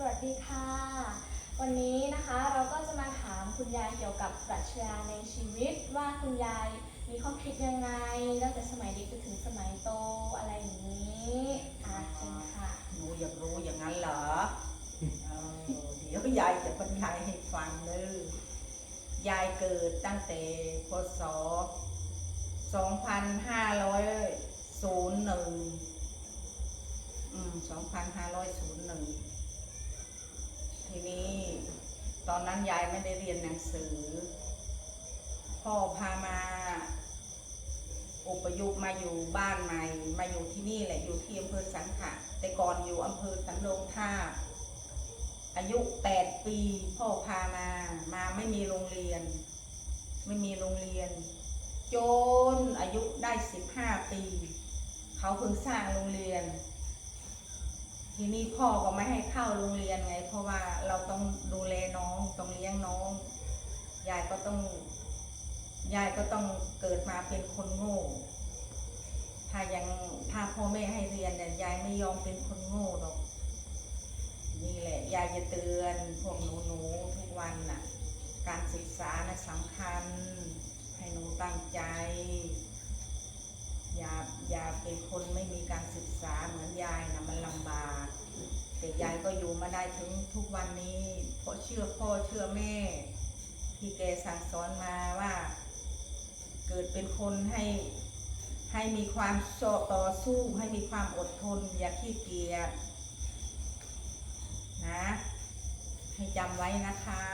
สวัสดีค่ะ วันนี้นะคะเราก็จะมาถามคุณยายเกี่ยวกับปรัชญาในชีวิตว่าคุณยายมีข้อคิดยังไงตั้งแต่สมัยเด็กจนถึงสมัยโตอะไรอย่างนี้อะเชิญค่ะหนูอยากรู้อย่างนั้นเหรอเออเดี๋ยวยายจะบรรยายให้ฟังเลยยายเกิดตั้งแต่พศ 2501 อืม 2501ทีนี้ ตอนนั้นยายไม่ได้เรียนหนังสือ พ่อพามาอพยพมาอยู่บ้านใหม่ มาอยู่ที่นี่แหละอยู่ที่อำเภอสังขะแต่ก่อนอยู่อำเภอสันโดงท่าอายุแปดปีพ่อพามา มาไม่มีโรงเรียน ไม่มีโรงเรียน จนอายุได้สิบห้าปี เขาเพิ่งสร้างโรงเรียน ทีนี้พ่อก็ไม่ให้เข้าโรงเรียนไง เพราะว่าเราต้องดูแลน้องต้องเลี้ยงน้องยายก็ต้องยายก็ต้องเกิดมาเป็นคนโง่ ถ้ายังถ้าพ่อแม่ให้เรียนเนี่ยยายไม่ยอมเป็นคนโง่หรอกนี่แหละยายจะเตือนพวกหนูหนูๆทุกวันน่ะ การศึกษานะสำคัญ ให้หนูตั้งใจ อย่าอย่าเป็นคนไม่มีการศึกษาเหมือนยายนะมันลำบาก แต่ยายก็อยู่มาได้ถึงทุกวันนี้เพราะเชื่อพ่อเชื่อแม่ ที่แกสั่งสอนมาว่า เกิดเป็นคนให้ให้มีความต่อสู้ให้มีความอดทน อย่าขี้เกียจนะ ให้จำไว้นะคะ